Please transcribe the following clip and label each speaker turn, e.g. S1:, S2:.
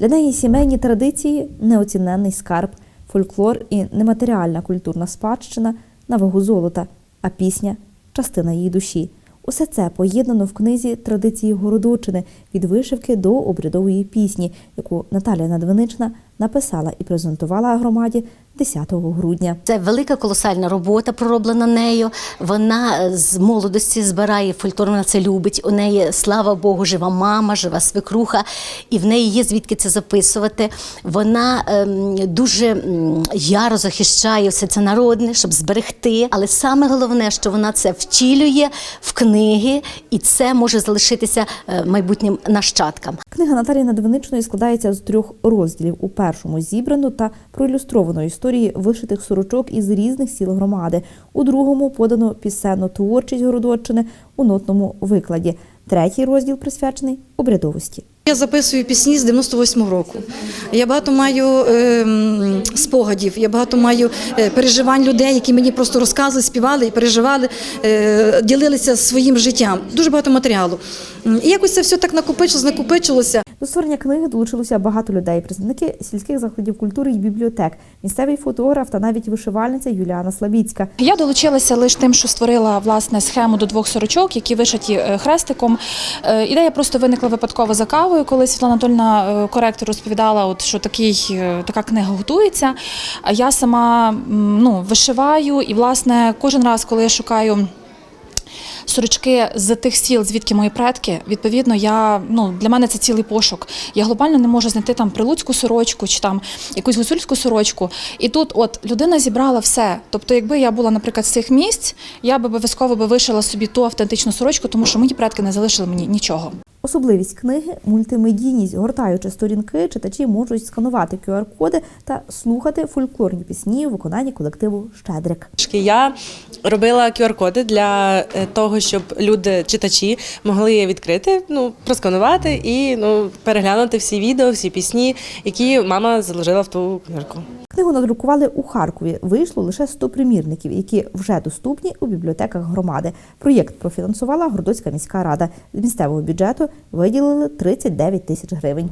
S1: Для неї сімейні традиції неоціненний скарб, фольклор і нематеріальна культурна спадщина на вагу золота, а пісня частина її душі. Усе це поєднано в книзі традиції Городочини від вишивки до обрядової пісні, яку Наталія Надвинична написала і презентувала громаді 10 грудня.
S2: Це велика колосальна робота пророблена нею. Вона е, з молодості збирає фольклор, вона це любить. У неї, слава Богу, жива мама, жива свекруха, і в неї є звідки це записувати. Вона ем, дуже яро захищає все це народне, щоб зберегти. Але саме головне, що вона це втілює в книги, і це може залишитися е, майбутнім нащадкам.
S1: Книга Наталії Надвиничної складається з трьох розділів. У першому зібрано та проілюстровано історії вишитих сорочок із різних сіл громади. У другому подано пісенно творчість Городоччини у нотному викладі. Третій розділ присвячений обрядовості.
S3: Я записую пісні з 98-го року. Я багато маю ем, спогадів, я багато маю е, переживань людей, які мені просто розказували, співали і переживали, е, ділилися своїм життям. Дуже багато матеріалу. І якось це все так накопичилось, накопичилося.
S1: До створення книги долучилося багато людей, представники сільських закладів культури і бібліотек, місцевий фотограф та навіть вишивальниця Юліана Славіцька.
S4: Я долучилася лише тим, що створила власне схему до двох сорочок, які вишиті е, хрестиком. Е, Ідея просто виникла випадково за кавою, коли Світлана Анатольовна, е, коректор, розповідала, от, що такий, е, така книга готується. А я сама ну, вишиваю, і власне кожен раз, коли я шукаю. Сорочки з тих сіл, звідки мої предки, відповідно, я ну для мене це цілий пошук. Я глобально не можу знайти там прилуцьку сорочку чи там якусь гуцульську сорочку. І тут, от людина зібрала все. Тобто, якби я була, наприклад, з цих місць, я би обов'язково би вишила собі ту автентичну сорочку, тому що мої предки не залишили мені нічого.
S1: Особливість книги мультимедійність. Гортаючи сторінки, читачі можуть сканувати QR-коди та слухати фольклорні пісні у виконанні колективу Щедрик.
S5: Я робила QR-коди для е, того, щоб люди, читачі, могли відкрити, ну, просканувати і ну, переглянути всі відео, всі пісні, які мама заложила в ту книжку.
S1: Книгу надрукували у Харкові. Вийшло лише 100 примірників, які вже доступні у бібліотеках громади. Проєкт профінансувала Городоцька міська рада. З місцевого бюджету виділили 39 тисяч гривень.